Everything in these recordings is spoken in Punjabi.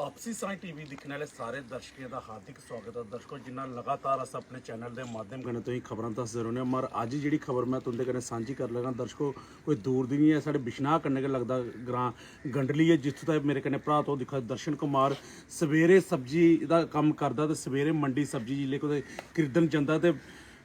ਆਪਸੀ ਸਾਈ ਟੀਵੀ ਦੇਖਣ ਵਾਲੇ ਸਾਰੇ ਦਰਸ਼ਕਾਂ ਦਾ ਹਾਰਦਿਕ ਸਵਾਗਤ ਹੈ। ਦਰਸ਼ਕੋ ਜਿਨ੍ਹਾਂ ਲਗਾਤਾਰ ਅਸ ਆਪਣੇ ਚੈਨਲ ਦੇ ਮਾਧਿਅਮ ਕਨੇ ਤੁਸੀਂ ਖਬਰਾਂ ਦੱਸਦੇ ਰਹਿੰਦੇ ਹੋ ਮਰ ਅੱਜ ਜਿਹੜੀ ਖਬਰ ਮੈਂ ਤੁਹਾਡੇ ਕਨੇ ਸਾਂਝੀ ਕਰ ਲਗਾ, ਦਰਸ਼ਕੋ, ਕੋਈ ਦੂਰ ਦੀ ਨਹੀਂ ਹੈ। ਸਾਡੇ ਬਿਸ਼ਨਾਹ ਕੰਨੇ ਕੇ ਲੱਗਦਾ ਗ੍ਰਾਂ ਗੰਡਲੀ ਹੈ, ਜਿੱਥੋਂ ਤੱਕ ਮੇਰੇ ਕਨੇ ਭਰਾ ਤੋਂ ਦਿਖਾ, ਦਰਸ਼ਨ ਕੁਮਾਰ ਸਵੇਰੇ ਸਬਜ਼ੀ ਦਾ ਕੰਮ ਕਰਦਾ ਤੇ ਸਵੇਰੇ ਮੰਡੀ ਸਬਜ਼ੀ ਜਿਲੇ ਕੋਲ ਖਰੀਦਣ ਜਾਂਦਾ ਤੇ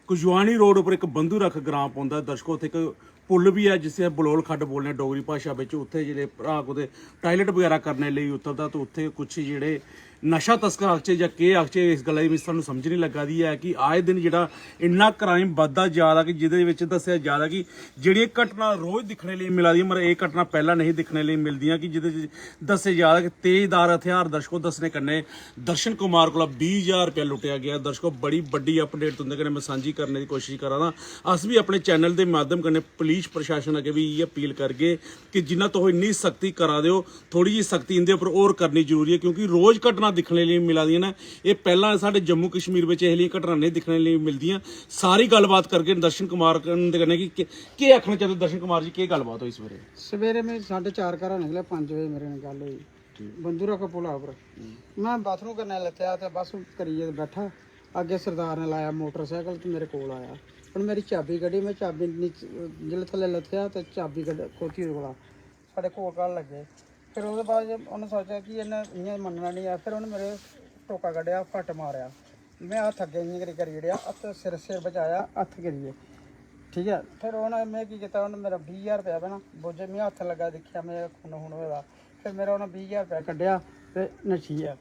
ਕੁਜਵਾਨੀ ਰੋਡ ਉੱਪਰ ਇੱਕ ਬੰਦੂ ਰੱਖ ਗ੍ਰਾਂ ਪਾਉਂਦਾ। ਦਰਸ਼ਕੋ, ਉੱਥੇ ਇੱਕ ਪੁੱਲ ਵੀ ਹੈ ਜਿਸੇ ਬਲੋਲ ਖੱਡ ਬੋਲਨੇ, ਡੋਗਰੀ ਭਾਸ਼ਾ ਵਿੱਚ, ਉੱਥੇ ਜਿਹੜੇ ਭਰਾ ਕੋਦੇ ਟਾਇਲਟ ਵਗੈਰਾ ਕਰਨੇ ਲਈ ਉਤਰਦਾ ਤਾਂ ਉੱਥੇ ਕੁਝ ਜਿਹੜੇ ਨਸ਼ਾ ਤਸਕਰ ਆਖੇ ਜਾਂ ਕੇ ਆਖੇ ਇਸ ਗੱਲ ਦੀ ਸਾਨੂੰ ਸਮਝ ਨਹੀਂ ਲੱਗਾ ਦੀ ਹੈ ਕਿ ਆਏ ਦਿਨ ਜਿਹੜਾ ਇੰਨਾ ਕ੍ਰਾਈਮ ਵੱਧਦਾ ਜ਼ਿਆਦਾ ਕਿ ਜਿਹਦੇ ਵਿੱਚ ਦੱਸਿਆ ਜ਼ਿਆਦਾ ਕਿ ਜਿਹੜੀਆਂ ਘਟਨਾ ਰੋਜ਼ ਦਿਖਣੇ ਲਈ ਮਿਲਦੀ ਮਰ ਇਹ ਘਟਨਾ ਪਹਿਲਾਂ ਨਹੀਂ ਦਿਖਣੇ ਲਈ ਮਿਲਦੀਆਂ ਕਿ ਜਿਹਦੇ ਵਿੱਚ ਦੱਸੇ ਜ਼ਿਆਦਾ ਕਿ ਤੇਜ਼ਦਾਰ ਹਥਿਆਰ ਦਰਸ਼ਕੋ ਦੱਸਣੇ ਕੰਨੇ ਦਰਸ਼ਨ ਕੁਮਾਰ ਕੋਲ 20000 ਰੁਪਏ ਲੁੱਟਿਆ ਗਿਆ। ਦਰਸ਼ਕੋ ਬੜੀ ਵੱਡੀ ਅਪਡੇਟ ਤੁੰਦੇ ਕਨੇ ਮੈਂ ਸਾਂਝੀ ਕਰਨ ਦੀ ਕੋਸ਼ਿਸ਼ ਕਰਾਂ ਅਸ ਵੀ ਆਪਣੇ ਚੈਨਲ ਦੇ ਮਾਧਿਅਮ ਕਨੇ ਪੁਲਿਸ ਪ੍ਰਸ਼ਾਸਨ ਅੱਗੇ ਵੀ ਇਹ ਅਪੀਲ ਕਰਗੇ ਕਿ ਜਿੰਨਾ ਤੋਂ ਇੰਨੀ ਸਖਤੀ ਕਰਾ ਦਿਓ ਥੋੜੀ ਜੀ ਸਖਤੀ ਇਹਦੇ ਉੱਪਰ ਹੋਰ ਕਰਨੀ ਜ਼ਰੂਰੀ ਹੈ ਕਿਉਂਕਿ ਰੋਜ਼ ਘਟਨਾ ਦਿਖਣੇ ਲਈ ਮਿਲਦੀਆਂ ਨੇ। ਇਹ ਪਹਿਲਾਂ ਸਾਡੇ ਜੰਮੂ ਕਸ਼ਮੀਰ ਵਿੱਚ ਇਹ ਲਈ ਘਟਨਾ ਨਹੀਂ ਦਿਖਣੇ ਲਈ ਮਿਲਦੀਆਂ। ਸਾਰੀ ਗੱਲਬਾਤ ਕਰਕੇ ਦਰਸ਼ਨ ਕੁਮਾਰ ਦੇ ਕਨੇ ਕਿ ਕਿ- ਆਖਣਾ ਚਾਹੁੰਦੇ ਦਰਸ਼ਨ ਕੁਮਾਰ ਜੀ? ਕੀ ਗੱਲਬਾਤ ਹੋਈ ਸਵੇਰੇ? ਸਵੇਰੇ ਮੈਂ 4:30 ਘਰਾਂ ਨਿਕਲਿਆ 5 ਵਜੇ ਮੇਰੇ ਨਾਲ ਗੱਲ ਹੋਈ। ਬੰਦੂਰਾ ਕੋ ਪੁਲਾ ਉੱਪਰ। ਮੈਂ ਬਾਥਰੂਮ ਕਰਨੇ ਲੱਥਿਆ ਤੇ ਬਸ ਕਰੀਏ ਬੈਠਾ। ਅੱਗੇ ਸਰਦਾਰ ਨੇ ਲਾਇਆ ਮੋਟਰਸਾਈਕਲ ਤੇ ਮੇਰੇ ਕੋਲ ਆਇਆ। ਹੁਣ ਮੇਰੀ ਚਾਬੀ ਕੱਢੀ ਮੈਂ ਚਾਬੀ ਜਿਲੇ ਥੱਲੇ ਲੱਥਿਆ ਤੇ ਚਾਬੀ ਉਹਦੇ ਕੋਲ ਸਾਡੇ ਕੋਲ ਕੱਢ ਲੱਗੇ। ਫਿਰ ਉਹਦੇ ਬਾਅਦ ਜੇ ਉਹਨੇ ਸੋਚਿਆ ਕਿ ਇਹਨੇ ਇੰਨੇ ਮੰਨਣਾ ਨਹੀਂ ਆ, ਫਿਰ ਉਹਨੇ ਮੇਰੇ ਟੋਕਾ ਕੱਢਿਆ, ਫੱਟ ਮਾਰਿਆ। ਮੈਂ ਹੱਥ ਅੱਗੇ ਨਹੀਂ ਕਰੀ ਕਰੀ ਜਿਹੜਿਆ ਹੱਥ ਸਿਰ ਸਿਰ ਬਚਾਇਆ, ਹੱਥ ਕਰੀਏ। ਠੀਕ ਹੈ? ਫਿਰ ਉਹਨੇ ਮੈਂ ਕੀ ਕੀਤਾ, ਉਹਨੇ ਮੇਰਾ 20000 ਰੁਪਇਆ ਬਣਾ ਬੋਝੇ ਮੈਂ ਹੱਥ ਲੱਗਾ ਦੇਖਿਆ, ਮੈਂ ਖੂਨ ਹੁਣ ਹੋਇਆ ਫਿਰ ਮੇਰਾ ਉਹਨਾਂ 20000 ਰੁਪਇਆ ਕੱਢਿਆ ਤੇ ਨੱਠੀ ਆ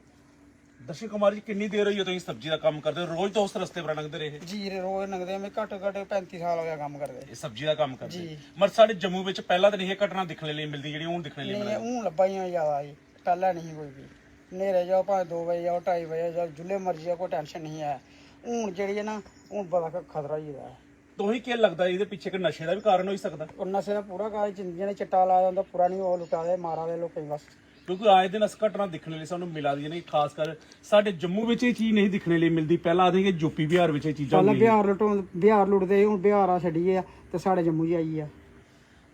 ਦਰਸ਼ਨ ਕੁਮਾਰ ਜੀ ਕਿੰਨੀ ਦੇਰ ਹੋਈ ਹੈ ਤੁਸੀਂ ਸਬਜ਼ੀ ਦਾ ਕੰਮ ਕਰਦੇ ਹੋ? ਰੋਜ਼ ਤਾਂ ਉਸ ਰਸਤੇ ਪਰ ਲੰਘਦੇ ਰਹੇ। ਜੀਰੇ ਰੋਜ਼ ਨਗਦੇ ਮੈਂ ਘੱਟ ਘੱਟ 35 ਸਾਲ ਹੋ ਗਿਆ ਕੰਮ ਕਰਦੇ। ਇਹ ਸਬਜ਼ੀ ਦਾ ਕੰਮ ਕਰਦੇ। ਮਰ ਸਾਡੇ ਜੰਮੂ ਵਿੱਚ ਪਹਿਲਾਂ ਤਾਂ ਨਹੀਂ ਇਹ ਘਟਨਾ ਦਿਖਣੇ ਲਈ ਮਿਲਦੀ ਜਿਹੜੀ ਹੁਣ ਦਿਖਣੇ ਲਈ ਮਿਲਦੀ। ਨਹੀਂ ਉਹ ਲੱਭਾ ਹੀ ਜ਼ਿਆਦਾ ਜੀ। ਪਹਿਲਾਂ ਨਹੀਂ ਕੋਈ ਵੀ। ਨੇਰੇ ਜਾਓ ਭਾਵੇਂ 2 ਵਜੇ ਜਾਓ 2:30 ਵਜੇ ਜਾਓ ਜੁੱਲੇ ਮਰਜ਼ੀ ਆ ਕੋਈ ਟੈਨਸ਼ਨ ਨਹੀਂ ਹੈ। ਹੁਣ ਜਿਹੜੀ ਹੈ ਨਾ ਹੁਣ ਬੜਾ ਖਤਰਾ ਹੀ ਹੈ ਤੋਹੀ ਕੀ ਲੱਗਦਾ ਇਹਦੇ ਪਿੱਛੇ ਕਿ ਨਸ਼ੇ ਦਾ ਵੀ ਕਾਰਨ ਹੋਈ ਸਕਦਾ। ਉਹ ਨਸ਼ੇ ਦਾ ਪੂਰਾ ਕਾਜ ਜਿਹਨੇ ਚਿੱਟਾ ਲਾਇਆ ਹੁੰਦਾ ਪੂਰਾ ਨਹੀਂ ਉਹ ਲੁਟਾ ਦੇ ਮਾਰਾ ਦੇ ਲੋਕਾਂ ਬਸ। ਕਿਉਂਕਿ ਆਏ ਦਿਨ ਇਸ ਘਟਨਾ ਦਿਖਣ ਲਈ ਸਾਨੂੰ ਮਿਲਦੀਆਂ ਨੇ ਖਾਸ ਕਰ ਸਾਡੇ ਜੰਮੂ ਵਿੱਚ ਇਹ ਚੀਜ਼ ਨਹੀਂ ਦਿਖਣੇ ਲਈ ਮਿਲਦੀ। ਪਹਿਲਾਂ ਆਦੇ ਕਿ ਯੂਪੀ ਬਿਹਾਰ ਵਿੱਚ ਇਹ ਚੀਜ਼ਾਂ ਪਹਿਲਾਂ ਬਿਹਾਰ ਲੁੱਟੋਂ ਬਿਹਾਰ ਲੁੱਟਦੇ ਹੁਣ ਬਿਹਾਰ ਆ ਛੱਡੀਏ ਤੇ ਸਾਡੇ ਜੰਮੂ 'ਚ ਆਈ ਆ।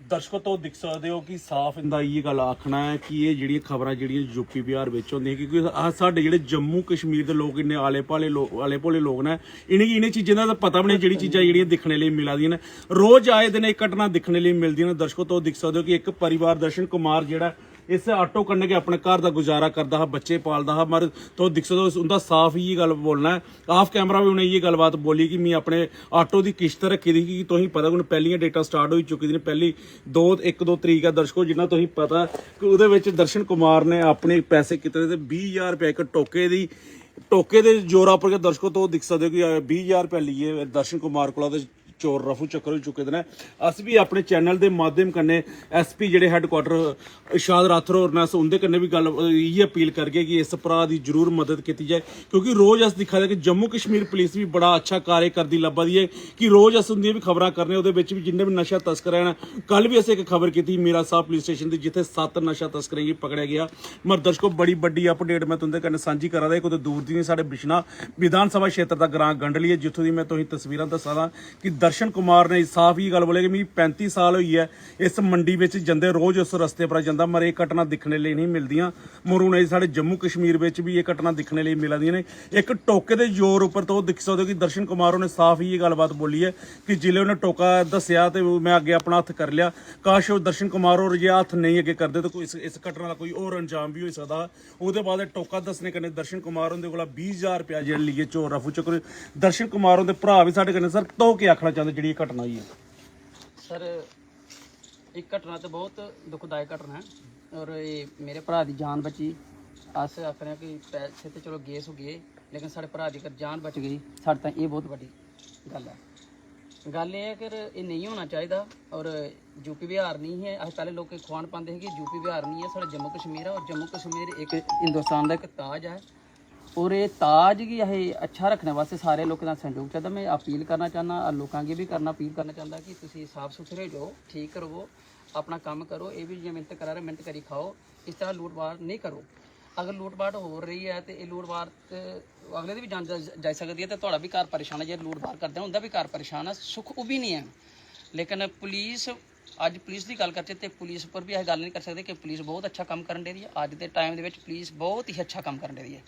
ਦਰਸ਼ਕੋ ਤੋਂ ਦਿਖ ਸਕਦੇ ਹੋ ਕਿ ਸਾਫ਼ ਇੰਦਾ ਇਹ ਗੱਲ ਆਖਣਾ ਹੈ ਕਿ ਇਹ ਜਿਹੜੀਆਂ ਖਬਰਾਂ ਜਿਹੜੀਆਂ ਯੂਪੀ ਬਿਹਾਰ ਵਿੱਚ ਹੁੰਦੀਆਂ ਕਿਉਂਕਿ ਆਹ ਸਾਡੇ ਜਿਹੜੇ ਜੰਮੂ ਕਸ਼ਮੀਰ ਦੇ ਲੋਕ ਇੰਨੇ ਆਲੇ ਪਾਲੇ ਲੋਕ ਆਲੇ ਭੋਲੇ ਲੋਕ ਨੇ ਇਹਨਾਂ ਕੀ ਇਹਨਾਂ ਚੀਜ਼ਾਂ ਦਾ ਪਤਾ ਵੀ ਨਹੀਂ ਜਿਹੜੀ ਚੀਜ਼ਾਂ ਜਿਹੜੀਆਂ ਦਿਖਣੇ ਲਈ ਮਿਲਦੀਆਂ ਨੇ। ਰੋਜ਼ ਆਏ ਦਿਨ ਇਹ ਘਟਨਾ ਦਿਖਣੇ ਲਈ ਮਿਲਦੀਆਂ ਨੇ। ਦਰਸ਼ਕੋ ਤੋਂ ਦਿਖ ਸਕਦੇ ਹੋ ਕਿ ਇੱਕ ਪਰਿਵਾਰ ਦਰਸ਼ਨ ਕੁਮਾਰ ਜਿਹੜਾ ਇਸ ਆਟੋ ਕੰਨੇ ਕੇ ਆਪਣੇ ਘਰ ਦਾ ਗੁਜ਼ਾਰਾ ਕਰਦਾ ਹੈ, ਬੱਚੇ ਪਾਲਦਾ ਹੈ, ਮਰ ਤੋਂ ਦਿਖ ਸਕਦੇ ਹੋ ਉਹਦਾ ਸਾਫ਼ ਹੀ ਇਹ ਗੱਲ ਬੋਲਣਾ ਹੈ। ਆਫ ਕੈਮਰਾ ਵੀ ਉਹਨੇ ਇਹ ਗੱਲਬਾਤ ਬੋਲੀ ਕਿ ਮੈਂ ਆਪਣੇ ਆਟੋ ਦੀ ਕਿਸ਼ਤ ਰੱਖੀ ਦੀ ਕਿ ਤੁਸੀਂ ਪਤਾ ਹੁਣ ਪਹਿਲੀਆਂ ਡੇਟਾ ਸਟਾਰਟ ਹੋਈ ਚੁੱਕੀ ਨੇ ਪਹਿਲੀ 2 1 2 ਤਰੀਕ ਆ ਦਰਸ਼ਕੋ, ਜਿੰਨਾ ਤੁਸੀਂ ਪਤਾ ਕਿ ਉਹਦੇ ਵਿੱਚ ਦਰਸ਼ਨ ਕੁਮਾਰ ਨੇ ਆਪਣੇ ਪੈਸੇ ਕਿਤੇ ਤੇ 20000 ਰੁਪਏ ਇੱਕ ਟੋਕੇ ਦੀ ਟੋਕੇ ਦੇ ਜੋਰਾ ਉੱਪਰ ਕੇ ਦਰਸ਼ਕੋ ਤੋਂ ਦਿਖ ਸਕਦੇ ਹੋ ਕਿ 20000 ਰੁਪਏ ਲਈਏ ਦਰਸ਼ਨ ਕੁਮਾਰ ਕੋਲ ਉਹਦੇ ਚੋਰ ਰਫੂ ਚੱਕਰ ਹੋ ਚੁੱਕੇ ਦੇ ਨੇ। ਅਸੀਂ ਵੀ ਆਪਣੇ ਚੈਨਲ ਦੇ ਮਾਧਿਅਮ ਕੰਨੇ ਐਸਪੀ ਜਿਹੜੇ ਹੈੱਡਕੁਆਟਰ ਇਸ਼ਾਦ ਰਾਥਰ ਹੋਰ ਨਾਲ ਉਹਦੇ ਕੰਨੇ ਵੀ ਗੱਲ ਇਹ ਅਪੀਲ ਕਰਗੇ ਕਿ ਇਸ ਭਰਾ ਦੀ ਜ਼ਰੂਰ ਮਦਦ ਕੀਤੀ ਜਾਏ। ਕਿਉਂਕਿ ਰੋਜ਼ ਅਸੀਂ ਦਿਖਾ ਕਿ ਜੰਮੂ ਕਸ਼ਮੀਰ ਪੁਲਿਸ ਵੀ ਬੜਾ ਅੱਛਾ ਕਾਰਜ ਕਰਦੀ, ਲੱਭਦੀ ਹੈ ਕਿ ਰੋਜ਼ ਅਸੀਂ ਹੁੰਦੀਆਂ ਵੀ ਖਬਰਾਂ ਕਰਨੇ, ਉਹਦੇ ਵਿੱਚ ਵੀ ਜਿੰਨੇ ਵੀ ਨਸ਼ਾ ਤਸਕਰ ਹਨ ਕੱਲ ਵੀ ਅਸੀਂ ਇੱਕ ਖਬਰ ਕੀਤੀ ਮੇਰਾ ਸਾਹਿਬ ਪੁਲਿਸ ਸਟੇਸ਼ਨ ਦੀ, ਜਿੱਥੇ ਸੱਤ ਨਸ਼ਾ ਤਸਕਰਾਂ ਹੀ ਪਕੜਿਆ ਗਿਆ। ਮਰ ਦਰਸ਼ਕੋ, ਬੜੀ ਵੱਡੀ ਅਪਡੇਟ ਮੈਂ ਤੁਹਾਡੇ ਕੰਨੇ ਸਾਂਝੀ ਕਰਾ ਰਿਹਾ ਕੋਈ ਦੂਰ ਦੀ ਨਹੀਂ, ਸਾਡੇ ਬਿਸ਼ਨਾ ਵਿਧਾਨ ਸਭਾ ਖੇਤਰ ਦਾ ਗ੍ਰਾਂ ਗੰਡਲੀ ਹੈ ਜਿੱਥੋਂ ਦੀ ਮੈਂ ਤੁਸੀਂ ਤਸਵੀਰਾਂ ਦੱਸਾਂ ਦਾ ਕਿ ਦਰਸ਼ਨ ਕੁਮਾਰ ਨੇ ਸਾਫ਼ ਹੀ ਗੱਲ ਬੋਲੇ ਕਿ ਮੇਰੀ 35 ਸਾਲ ਹੋਈ ਹੈ। ਇਸ ਮੰਡੀ ਵਿੱਚ ਜਾਂਦੇ ਰੋਜ਼ ਉਸ ਰਸਤੇ ਪਰ ਜਾਂਦਾ, ਮਰ ਇਹ ਘਟਨਾ ਦਿਖਣੇ ਲਈ ਨਹੀਂ ਮਿਲਦੀਆਂ। ਮਰੂਣੇ ਸਾਡੇ ਜੰਮੂ ਕਸ਼ਮੀਰ ਵਿੱਚ ਵੀ ਇਹ ਘਟਨਾ ਦਿਖਣੇ ਲਈ ਮਿਲਦੀਆਂ ਨੇ। ਇੱਕ ਟੋਕੇ ਦੇ ਜ਼ੋਰ ਉੱਪਰ ਤੋਂ ਦਿਖ ਸਕਦੇ ਹੋ ਕਿ ਦਰਸ਼ਨ ਕੁਮਾਰ ਉਹਨੇ ਸਾਫ਼ ਹੀ ਇਹ ਗੱਲਬਾਤ ਬੋਲੀ ਹੈ ਕਿ ਜਿਲੇ ਉਹਨੇ ਟੋਕਾ ਦੱਸਿਆ ਤੇ ਮੈਂ ਅੱਗੇ ਆਪਣਾ ਹੱਥ ਕਰ ਲਿਆ। ਕਾਸ਼ ਉਹ ਦਰਸ਼ਨ ਕੁਮਾਰ ਹੋਰ ਜੇ ਹੱਥ ਨਹੀਂ ਅੱਗੇ ਕਰਦੇ ਤਾਂ ਕੋਈ ਇਸ ਘਟਨਾ ਦਾ ਕੋਈ ਹੋਰ ਅੰਜਾਮ ਵੀ ਹੋ ਸਕਦਾ। ਉਹਦੇ ਬਾਅਦ ਇਹ ਟੋਕਾ ਦੱਸਣੇ ਕੰਨੇ ਦਰਸ਼ਨ ਕੁਮਾਰ ਉਹਦੇ ਕੋਲ 20000 ਰੁਪਇਆ ਜਿਹੜੇ ਲਈਏ ਚੋਰ ਰਫੂ ਚੱਕਰ ਦਰਸ਼ਨ ਕੁਮਾਰ ਉਹਦੇ ਭਰਾ ਵੀ ਸਾਡੇ ਕੰਨੇ ਸਰ ਤੋਂ ਕੀ ਆਖਣਾ ਚਾਹੁੰਦੇ ਜਿਹੜੀ ਇਹ ਘਟਨਾ ਹੋਈ ਹੈ? ਸਰ ਇਹ ਘਟਨਾ ਤਾਂ ਬਹੁਤ ਦੁਖਦਾਇਕ ਘਟਨਾ ਹੈ ਔਰ ਇਹ ਮੇਰੇ ਭਰਾ ਦੀ ਜਾਨ ਬਚੀ। ਅਸ ਆਖਦੇ ਕਿ ਪੈਸੇ ਤੇ ਚਲੋ ਗਏ ਸੋ ਗਏ, ਲੇਕਿਨ ਸਾਡੇ ਭਰਾ ਦੀ ਅਗਰ ਜਾਨ ਬਚ ਗਈ, ਸਾਡੇ ਤਾਂ ਇਹ ਬਹੁਤ ਵੱਡੀ ਗੱਲ ਹੈ। ਗੱਲ ਇਹ ਹੈ ਕਿ ਇਹ ਨਹੀਂ ਹੋਣਾ ਚਾਹੀਦਾ ਔਰ ਯੂਪੀ ਬਿਹਾਰ ਨਹੀਂ ਹੈ। ਅਸੀਂ ਪਹਿਲੇ ਲੋਕ ਖਵਾਨ ਪਾਉਂਦੇ ਸੀ ਕਿ ਯੂਪੀ ਬਿਹਾਰ ਨਹੀਂ ਹੈ, ਸਾਡਾ ਜੰਮੂ ਕਸ਼ਮੀਰ ਹੈ ਔਰ ਜੰਮੂ ਕਸ਼ਮੀਰ ਇੱਕ ਹਿੰਦੁਸਤਾਨ ਦਾ ਇੱਕ ਤਾਜ ਹੈ। ਔਰ ਇਹ ਤਾਜ ਕੀ ਇਹ ਅੱਛਾ ਰੱਖਣ ਵਾਸਤੇ ਸਾਰੇ ਲੋਕਾਂ ਦਾ ਸਹਿਯੋਗ ਚਾਹੀਦਾ ਮੈਂ ਅਪੀਲ ਕਰਨਾ ਚਾਹੁੰਦਾ ਔਰ ਲੋਕਾਂ ਅੱਗੇ ਵੀ ਕਰਨਾ, ਅਪੀਲ ਕਰਨਾ ਚਾਹੁੰਦਾ ਕਿ ਤੁਸੀਂ ਸਾਫ਼ ਸੁਥਰੇ ਜੋ ਠੀਕ ਕਰੋ ਆਪਣਾ ਕੰਮ ਕਰੋ, ਇਹ ਵੀ ਜੇ ਮਿਹਨਤ ਕਰਾ ਰਹੇ, ਮਿਹਨਤ ਕਰੀ ਖਾਓ, ਇਸ ਤਰ੍ਹਾਂ ਲੂਟਮਾਰ ਨਹੀਂ ਕਰੋ। ਅਗਰ ਲੂਟਮਾਰ ਹੋ ਰਹੀ ਹੈ ਤੇ ਇਹ ਲੂਟਮਾਰ ਤੇ ਅਗਲੇ ਦੀ ਵੀ ਜਾਨ ਜਾ ਸਕਦੀ ਹੈ ਤੇ ਤੁਹਾਡਾ ਵੀ ਘਰ ਪਰੇਸ਼ਾਨ ਹੈ। ਜੇ ਲੂਟਮਾਰ ਕਰਦੇ ਹੋ ਉਹਦਾ ਵੀ ਘਰ ਪਰੇਸ਼ਾਨ ਹੈ ਸੁੱਖ ਉਹ ਵੀ ਨਹੀਂ ਹੈ। ਲੇਕਿਨ ਪੁਲਿਸ, ਅੱਜ ਪੁਲਿਸ ਦੀ ਗੱਲ ਕਰਚੇ ਤੇ ਪੁਲਿਸ ਉੱਪਰ ਵੀ ਇਹ ਗੱਲ ਨਹੀਂ ਕਰ ਸਕਦੇ ਕਿ ਪੁਲਿਸ ਬਹੁਤ ਅੱਛਾ ਕੰਮ ਕਰਨ ਦੇ ਰਹੀ ਹੈ। ਅੱਜ ਦੇ ਟਾਈਮ ਦੇ ਵਿੱਚ ਪੁਲਿਸ ਬਹੁਤ ਹੀ ਅੱਛਾ ਕੰਮ ਕਰਨ ਦੇ ਰਹੀ ਹੈ।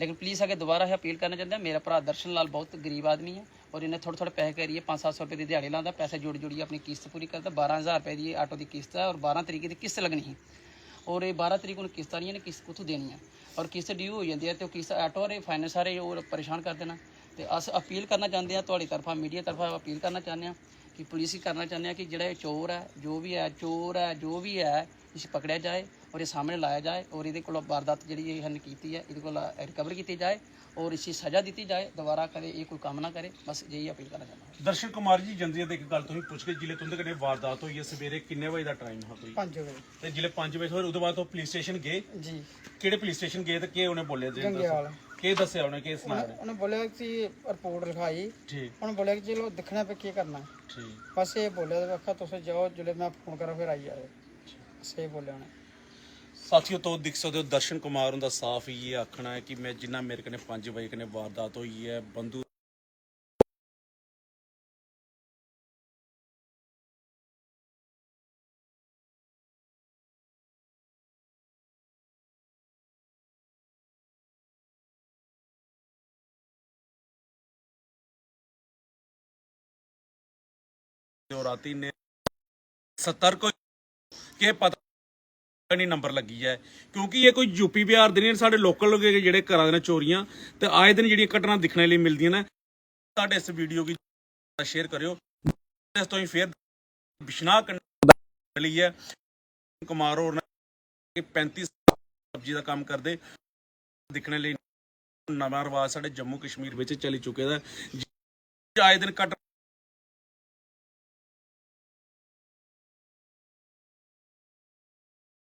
ਲੇਕਿਨ ਪੁਲਿਸ ਅਗੇ ਦੁਬਾਰਾ ਇਹ ਅਪੀਲ ਕਰਨਾ ਚਾਹੁੰਦਾ, ਮੇਰਾ ਭਰਾ ਦਰਸ਼ਨ ਲਾਲ ਬਹੁਤ ਗਰੀਬ ਆਦਮੀ ਹੈ ਔਰ ਇਹਨੇ ਥੋੜੇ ਥੋੜੇ ਪੈਸੇ ਕਰੀਏ 5-700 ਰੁਪਏ ਦੀ ਦਿਹਾੜੀ ਲਾਉਂਦਾ, ਪੈਸੇ ਜੋੜੀ ਜੋੜੀ ਆਪਣੀ ਕਿਸ਼ਤ ਪੂਰੀ ਕਰਦਾ 12000 ਰੁਪਏ ਦੀ ਆਟੋ ਦੀ ਕਿਸ਼ਤ ਹੈ ਔਰ 12 ਤਰੀਕੇ ਦੀ ਕਿਸ਼ਤ ਲੱਗਣੀ ਸੀ। ਔਰ ਇਹ 12 ਤਰੀਕ ਨੂੰ ਕਿਸ਼ਤ ਨਹੀਂ ਨੇ, ਕਿਸ਼ਤ ਕਿੱਥੋਂ ਦੇਣੀ ਹੈ? ਔਰ ਕਿਸ਼ਤ ਡਿਊ ਹੋ ਜਾਂਦੀ ਹੈ ਤੇ ਉਹ ਕਿਸ਼ਤ ਆਟੋ ਵਾਲੇ ਫਾਈਨੈਂਸ ਵਾਲੇ ਉਹ ਪਰੇਸ਼ਾਨ ਕਰ ਦੇਣਾ। ਤੇ ਅਸ ਅਪੀਲ ਕਰਨਾ ਚਾਹੁੰਦੇ ਹਾਂ, ਤੁਹਾਡੀ ਤਰਫਾ, ਮੀਡੀਆ ਤਰਫਾ ਅਪੀਲ ਕਰਨਾ ਚਾਹੁੰਦੇ ਹਾਂ ਕਿ ਪੁਲਿਸ ਹੀ ਕਰਨਾ ਚਾਹੁੰਦੇ ਹਾਂ ਕਿ ਜਿਹੜਾ ਇਹ ਚੋਰ ਹੈ, ਜੋ ਵੀ ਹੈ, ਚੋਰ ਹੈ, ਜੋ ਵੀ ਹੈ, ਇਸ ਪਕੜਿਆ ਜਾਏ। ਔਰ ਇਹ ਸਾਹਮਣੇ ਲਾਇਆ ਜਾਏ ਔਰ ਇਹਦੇ ਕੋਲ ਵਾਰਦਾਤ ਜਿਹੜੀ ਇਹ ਹਨ ਕੀਤੀ ਹੈ ਇਹਦੇ ਕੋਲ ਰਿਕਵਰ ਕੀਤੀ ਜਾਏ ਔਰ ਇਸੇ ਸਜ਼ਾ ਦਿੱਤੀ ਜਾਏ ਦੁਬਾਰਾ ਕਦੇ ਇਹ ਕੋਈ ਕੰਮ ਨਾ ਕਰੇ ਬਸ ਜਿਹੀ ਅਪੀਲ ਕਰਨਾ ਚਾਹੁੰਦਾ। ਦਰਸ਼ਨ ਕੁਮਾਰ ਜੀ ਜੰਦਰੀਆ ਦੇ ਇੱਕ ਗੱਲ ਤੁਸੀਂ ਪੁੱਛ ਕੇ ਜਿਲੇ ਤੁੰਦੇ ਕਨੇ ਵਾਰਦਾਤ ਹੋਈ ਹੈ ਸਵੇਰੇ ਕਿੰਨੇ ਵਜੇ ਦਾ ਟਾਈਮ ਹੈ ਕੋਈ? 5 ਵਜੇ। ਤੇ ਜਿਲੇ 5 ਵਜੇ ਹੋਏ ਉਹਦੇ ਬਾਅਦ ਉਹ ਪੁਲਿਸ ਸਟੇਸ਼ਨ ਗਏ? ਜੀ। ਕਿਹੜੇ ਪੁਲਿਸ ਸਟੇਸ਼ਨ ਗਏ ਤੇ ਕੀ ਉਹਨੇ ਬੋਲਿਆ ਜੀ? ਜੰਗਿਆਲ ਕੀ ਦੱਸਿਆ ਉਹਨੇ ਕੀ ਸੁਣਾਇਆ ਉਹਨੇ ਬੋਲਿਆ ਕਿ ਰਿਪੋਰਟ ਲਿਖਾਈ। ਠੀਕ ਉਹਨੇ ਬੋਲਿਆ ਕਿ ਚਲੋ ਦੇਖਣਾ ਪੇ ਕੀ ਕਰਨਾ। ਠੀਕ ਬਸ ਇਹ ਬੋਲਿਆ ਤੇ ਵੇਖਾ ਤੁਸੀਂ ਜਾਓ ਜਿਹੜੇ ਮੈਂ ਫੋਨ ਕਰਾਂ ਫਿਰ ਆਈ ਜਾਏ ਬਸ ਇਹ ਬੋਲਿਆ ਉਹਨੇ। ਸਾਥੀਓ ਤੋਂ ਦਿਖ ਸਕਦੇ ਹੋ, ਦਰਸ਼ਨ ਕੁਮਾਰ ਹੁੰਦਾ ਸਾਫ਼ ਹੀ ਇਹ ਆਖਣਾ ਹੈ ਕਿ ਮੈਂ ਜਿੰਨਾ ਮੇਰੇ ਕਨੇ 5 ਵਜੇ ਕਨੇ ਵਾਰਦਾਤ ਹੋਈ ਹੈ, ਬੰਦੂ ਜੋ ਰਾਤੀ ਨੇ ਸਤਰਕ ਹੋ ਕੇ ਪਤਾ ਨਹੀਂ ਨੰਬਰ ਲੱਗੀ ਹੈ। ਕਿਉਂਕਿ ਇਹ ਕੋਈ ਯੂਪੀ ਬਿਹਾਰ ਦੇ ਨਹੀਂ ਸਾਡੇ ਲੋਕਲ ਲੋਕ ਜਿਹੜੇ ਘਰਾਂ ਦੇ ਨਾਲ ਚੋਰੀਆਂ ਤੇ ਆਏ ਦਿਨ ਜਿਹੜੀਆਂ ਘਟਨਾ ਦਿਖਣ ਲਈ ਮਿਲਦੀਆਂ ਨੇ ਸਾਡੇ ਇਸ ਵੀਡੀਓ ਦੀ ਸ਼ੇਅਰ ਕਰਿਓ। ਇਸ ਤੋਂ ਹੀ ਫੇਰ ਬਿਸ਼ਨਾ ਲਈ ਹੈ। ਕੁਮਾਰ ਹੋਰ ਨੇ 35 ਸਬਜ਼ੀ ਦਾ ਕੰਮ ਕਰਦੇ ਦਿਖਣ ਲਈ ਨਵਾਂ ਰਿਵਾਜ ਸਾਡੇ ਜੰਮੂ ਕਸ਼ਮੀਰ ਵਿੱਚ ਚਲੀ ਚੁੱਕੇ ਦਾ ਆਏ ਦਿਨ ਘਟ